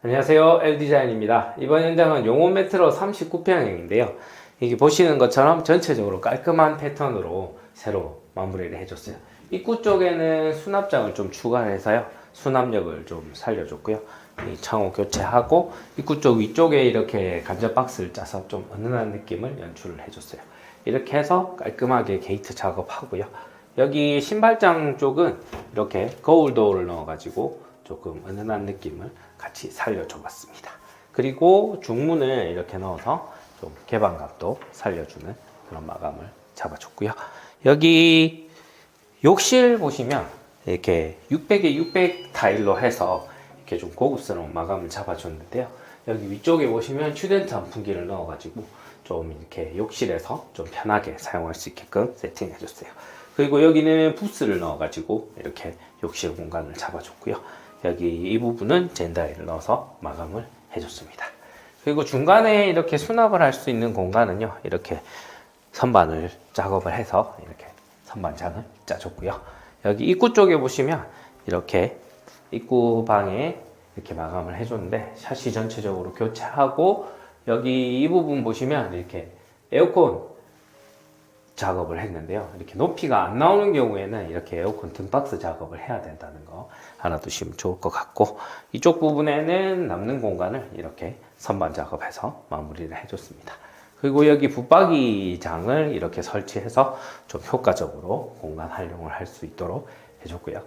안녕하세요. L디자인입니다. 이번 현장은 용원 메트로 39평형인데요. 여기 보시는 것처럼 전체적으로 깔끔한 패턴으로 새로 마무리를 해줬어요. 입구 쪽에는 수납장을 좀 추가해서요. 수납력을 좀 살려줬고요. 이 창호 교체하고 입구 쪽 위쪽에 이렇게 간접 박스를 짜서 좀 은은한 느낌을 연출을 해줬어요. 이렇게 해서 깔끔하게 게이트 작업하고요. 여기 신발장 쪽은 이렇게 거울 도어를 넣어가지고 조금 은은한 느낌을 같이 살려줘 봤습니다. 그리고 중문을 이렇게 넣어서 좀 개방감도 살려주는 그런 마감을 잡아줬고요. 여기 욕실 보시면 이렇게 600에 600 타일로 해서 이렇게 좀 고급스러운 마감을 잡아줬는데요. 여기 위쪽에 보시면 슈덴트 환풍기를 넣어가지고 좀 이렇게 욕실에서 좀 편하게 사용할 수 있게끔 세팅해줬어요. 그리고 여기는 부스를 넣어가지고 이렇게 욕실 공간을 잡아줬고요. 여기 이 부분은 젠다이를 넣어서 마감을 해줬습니다. 그리고 중간에 이렇게 수납을 할 수 있는 공간은요, 이렇게 선반을 작업을 해서 이렇게 선반장을 짜줬고요. 여기 입구 쪽에 보시면 이렇게 입구 방에 이렇게 마감을 해줬는데 샤시 전체적으로 교체하고 여기 이 부분 보시면 이렇게 에어컨 작업을 했는데요. 이렇게 높이가 안 나오는 경우에는 이렇게 에어컨 등박스 작업을 해야 된다는 거 알아두시면 좋을 것 같고 이쪽 부분에는 남는 공간을 이렇게 선반 작업해서 마무리를 해줬습니다. 그리고 여기 붙박이장을 이렇게 설치해서 좀 효과적으로 공간 활용을 할 수 있도록 해줬고요.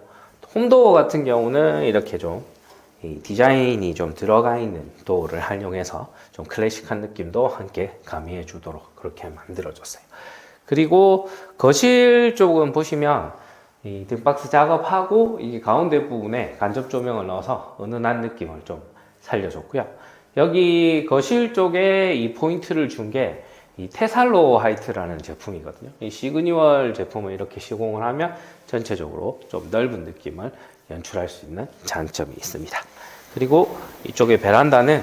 홈도어 같은 경우는 이렇게 좀이 디자인이 좀 들어가 있는 도어를 활용해서 좀 클래식한 느낌도 함께 가미해 주도록 그렇게 만들어줬어요. 그리고 거실 쪽은 보시면 이 등박스 작업하고 이 가운데 부분에 간접 조명을 넣어서 은은한 느낌을 좀 살려줬고요. 여기 거실 쪽에 이 포인트를 준 게 이 테살로 하이트라는 제품이거든요. 이 시그니얼 제품을 이렇게 시공을 하면 전체적으로 좀 넓은 느낌을 연출할 수 있는 장점이 있습니다. 그리고 이쪽에 베란다는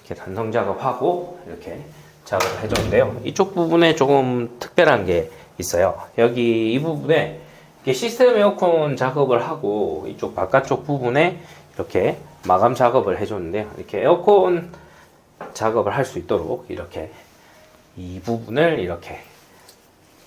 이렇게 단성 작업하고 이렇게 작업을 해줬는데요. 이쪽 부분에 조금 특별한 게 있어요. 여기 이 부분에 시스템 에어컨 작업을 하고 이쪽 바깥쪽 부분에 이렇게 마감 작업을 해줬는데요. 이렇게 에어컨 작업을 할 수 있도록 이렇게 이 부분을 이렇게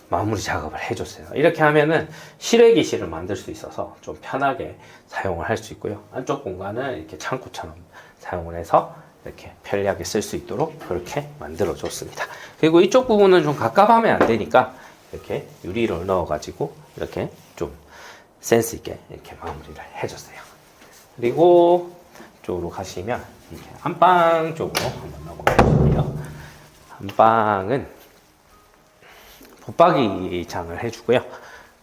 마무리 작업을 해줬어요. 이렇게 하면은 실외기실을 만들 수 있어서 좀 편하게 사용을 할 수 있고요. 안쪽 공간은 이렇게 창고처럼 사용을 해서 이렇게 편리하게 쓸 수 있도록 그렇게 만들어 줬습니다. 그리고 이쪽 부분은 좀 갑갑하면 안 되니까 이렇게 유리를 넣어 가지고 이렇게 좀 센스 있게 이렇게 마무리를 해줬어요. 그리고 이쪽으로 가시면 이렇게 안방 쪽으로 한번 넘어가 주시고요. 안방은 붙박이 장을 해주고요.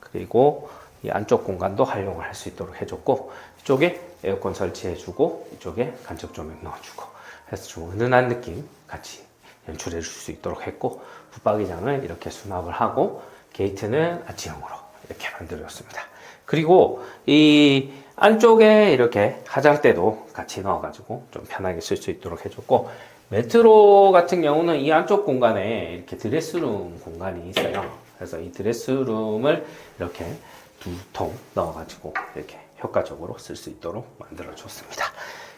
그리고 이 안쪽 공간도 활용을 할 수 있도록 해줬고 이쪽에 에어컨 설치해주고 이쪽에 간접 조명 넣어주고 해서 좀 은은한 느낌 같이 연출해 줄 수 있도록 했고 붙박이장을 이렇게 수납을 하고 게이트는 아치형으로 이렇게 만들었습니다. 그리고 이 안쪽에 이렇게 화장대도 같이 넣어가지고 좀 편하게 쓸 수 있도록 해줬고 메트로 같은 경우는 이 안쪽 공간에 이렇게 드레스룸 공간이 있어요. 그래서 이 드레스룸을 이렇게 두 통 넣어가지고 이렇게 효과적으로 쓸 수 있도록 만들어 줬습니다.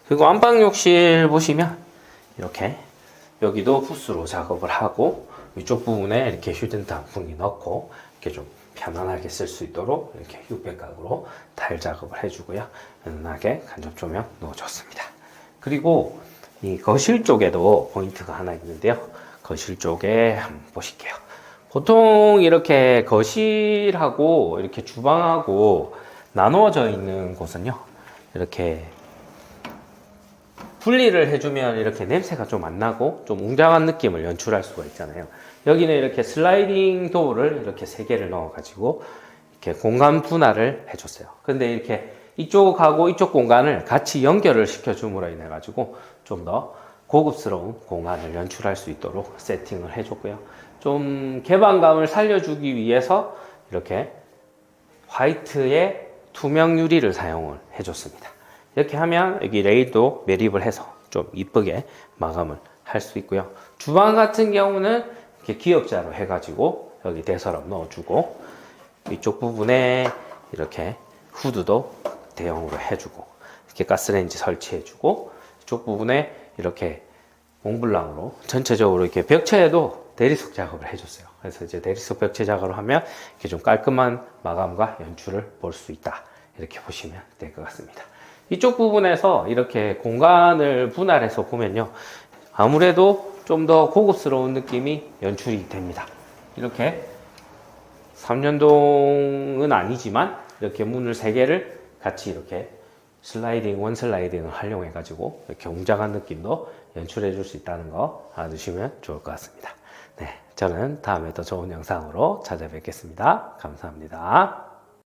그리고 안방 욕실 보시면 이렇게 여기도 푸스로 작업을 하고 위쪽 부분에 이렇게 휴덴트 한풍기 넣고 이렇게 좀 편안하게 쓸 수 있도록 이렇게 600각으로 타일 작업을 해주고요. 은은하게 간접 조명 넣어줬습니다. 그리고 이 거실 쪽에도 포인트가 하나 있는데요. 거실 쪽에 한번 보실게요. 보통 이렇게 거실하고 이렇게 주방하고 나누어져 있는 곳은요. 이렇게 분리를 해주면 이렇게 냄새가 좀 안 나고 좀 웅장한 느낌을 연출할 수가 있잖아요. 여기는 이렇게 슬라이딩 도어를 이렇게 세 개를 넣어가지고 이렇게 공간 분할을 해줬어요. 근데 이렇게 이쪽하고 이쪽 공간을 같이 연결을 시켜줌으로 인해 가지고 좀 더 고급스러운 공간을 연출할 수 있도록 세팅을 해줬고요. 좀 개방감을 살려주기 위해서 이렇게 화이트의 투명 유리를 사용을 해줬습니다. 이렇게 하면 여기 레일도 매립을 해서 좀 이쁘게 마감을 할 수 있고요. 주방 같은 경우는 이렇게 기역자로 해가지고 여기 대서랍 넣어주고 이쪽 부분에 이렇게 후드도 대형으로 해주고 이렇게 가스레인지 설치해주고 이쪽 부분에 이렇게 몽블랑으로 전체적으로 이렇게 벽체에도 대리석 작업을 해줬어요. 그래서 이제 대리석 벽체 작업을 하면 이렇게 좀 깔끔한 마감과 연출을 볼 수 있다. 이렇게 보시면 될 것 같습니다. 이쪽 부분에서 이렇게 공간을 분할해서 보면요. 아무래도 좀 더 고급스러운 느낌이 연출이 됩니다. 이렇게 3년동은 아니지만 이렇게 문을 세 개를 같이 이렇게 슬라이딩, 원 슬라이딩을 활용해 가지고 이렇게 웅장한 느낌도 연출해 줄 수 있다는 거 알아두시면 좋을 것 같습니다. 네, 저는 다음에 더 좋은 영상으로 찾아뵙겠습니다. 감사합니다.